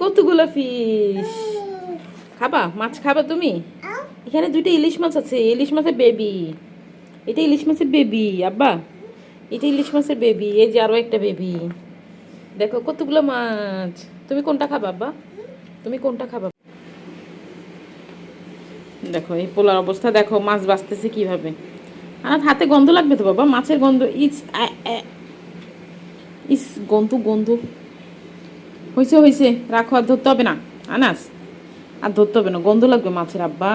কতগুলো ফিশ খাবা? মাছ খাবা তুমি? এখানে দুইটা ইলিশ মাছ আছে, ইলিশ মাছের বেবি এটা ইলিশ মাছের বেবি আব্বা। এটা ইলিশ মাছের বেবি এই যে আরও একটা বেবি দেখো, কতগুলো মাছ। তুমি কোনটা খাবা, আব্বা? তুমি কোনটা খাবা? দেখো, এই পোলার অবস্থা। দেখো, মাছ বাঁচতেছে কীভাবে। আর হাতে গন্ধ লাগবে তো, বাবা? মাছের গন্ধ, ইস। ইস, গন্ধ গন্ধ। হয়েছে হয়েছে রাখো, আর ধরতে হবে না। আনাস, আর ধরতে হবে না। গন্ধ লাগবে মাছের, আব্বা।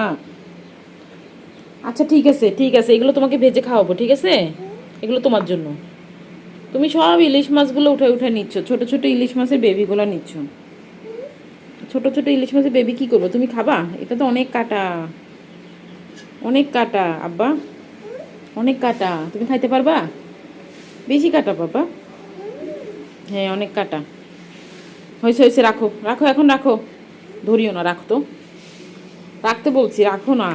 আচ্ছা ঠিক আছে ঠিক আছে। এগুলো তোমাকে ভেজে খাওয়াবো, ঠিক আছে? এগুলো তোমার জন্য। তুমি সব ইলিশ মাছগুলো উঠে উঠে নিচ্ছ। ছোট ছোট ইলিশ মাছের বেবিগুলো নিচ্ছ। ছোট ছোট ইলিশ মাছের বেবি কি করব? তুমি খাবা? এটা তো অনেক কাটা। অনেক কাটা, আব্বা। অনেক কাটা। তুমি খাইতে পারবা? বেশি কাটা বাবা হ্যাঁ অনেক কাটা। হয়েছে হয়েছে, রাখো। রাখো, এখন রাখো। ধরিও না রাখতো রাখতে বলছি, রাখো না।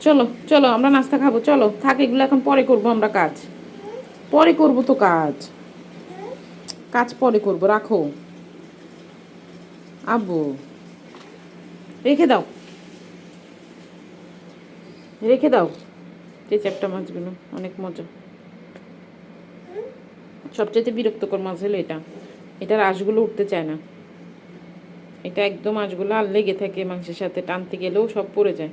চলো চলো, আমরা নাস্তা খাব, চলো। থাক, এগুলো এখন পরে করব আমরা কাজ। পরে করব তো কাজ। কাজ পরে করব, রাখো। আব্বু, রেখে দাও। রেখে দাও। যে চ্যাপটা মাছগুলো অনেক মজা। সবচেয়ে বিরক্তকর মাছ হলো এটা। এটার আঁশগুলো উঠতে চায় না। এটা একদম আঁশগুলো আর লেগে থাকে মাংসের সাথে, টানতে গেলেও সব পড়ে যায়।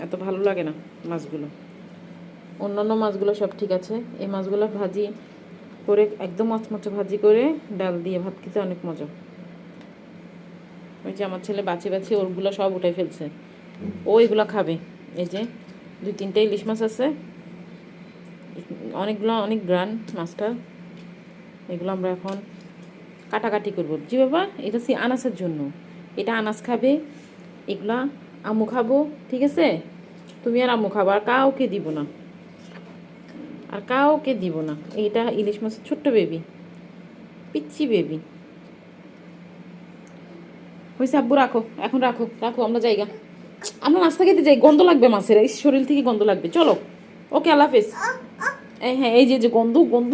এত ভালো লাগে না মাছগুলো। অন্যান্য মাছগুলো সব ঠিক আছে। এই মাছগুলো ভাজি করে, একদম মচমচে ভাজি করে ডাল দিয়ে ভাত খেতে অনেক মজা। ওই যে আমার ছেলে বাছি বাছি ওরগুলো সব উঠে ফেলছে। ও এগুলো খাবে। এই যে দুই তিনটে ইলিশ মাছ আছে। অনেকগুলো, অনেক গ্রান মাছটা। এগুলো আমরা এখন কাটাকাটি করব। জি বাবা, এটা সে আনাসের জন্য। এটা আনাস খাবে, এগুলা আম্মু খাব, ঠিক আছে? তুমি আর আম্মু খাব, আর কাউকে দিব না। আর কাউকে দিব না। এইটা ইলিশ মাছের ছোট্ট বেবি পিচ্ছি বেবি হয়েছে আব্বু রাখো, এখন রাখো রাখো, আমরা জায়গা আমরা নাস্তা খেতে যাই, গন্ধ লাগবে মাছের, এই শরীর থেকে গন্ধ লাগবে, চলো। ওকে, আল্লাহ হাফেজ। হ্যাঁ এই যে যে গন্ধ গন্ধ।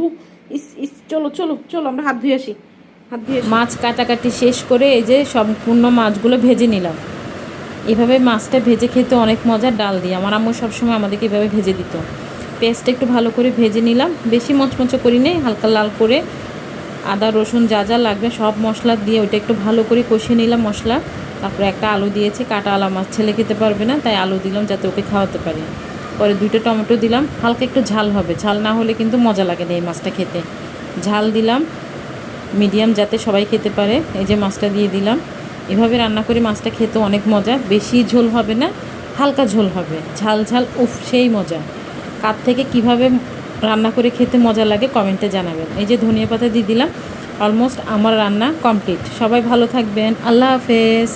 ইস ইস, চলো চলো চলো, আমরা হাত ধুয়ে আসি। হাত ধুয়ে মাছ কাটাকাটি শেষ করে এই যে সম্পূর্ণ মাছগুলো ভেজে নিলাম। এভাবে মাছটা ভেজে খেতে অনেক মজার ডাল দিয়ে। আমার আম্মু সবসময় আমাদেরকে এভাবে ভেজে দিত। পেস্টটা একটু ভালো করে ভেজে নিলাম। বেশি মচমচে করি নেই, হালকা লাল করে। আদা, রসুন, যা যা লাগবে সব মশলা দিয়ে ওইটা একটু ভালো করে কষিয়ে নিলাম মশলা। তারপরে একটা আলু দিয়েছি, কাটা আলা মাছ ছেলে খেতে পারবে না, তাই আলু দিলাম যাতে ওকে খাওয়াতে পারি। পরে দুটো টমেটো দিলাম, হালকা একটু ঝাল হবে। ঝাল না হলে কিন্তু মজা লাগে না এই মাছটা খেতে। ঝাল দিলাম, মিডিয়াম যাতে সবাই খেতে পারে, এই যে মাছটা দিয়ে দিলাম। এভাবে রান্না করে মাছটা খেতে অনেক মজা, বেশি ঝোল হবে না, হালকা ঝোল হবে। ঝাল ঝাল, উফ, সেই মজা। কার থেকে কীভাবে রান্না করে খেতে মজা লাগে কমেন্টে জানাবেন। এই যে ধনিয়া পাতা দিয়ে দিলাম, অলমোস্ট আমার রান্না কমপ্লিট। সবাই ভালো থাকবেন, আল্লাহ হাফেজ।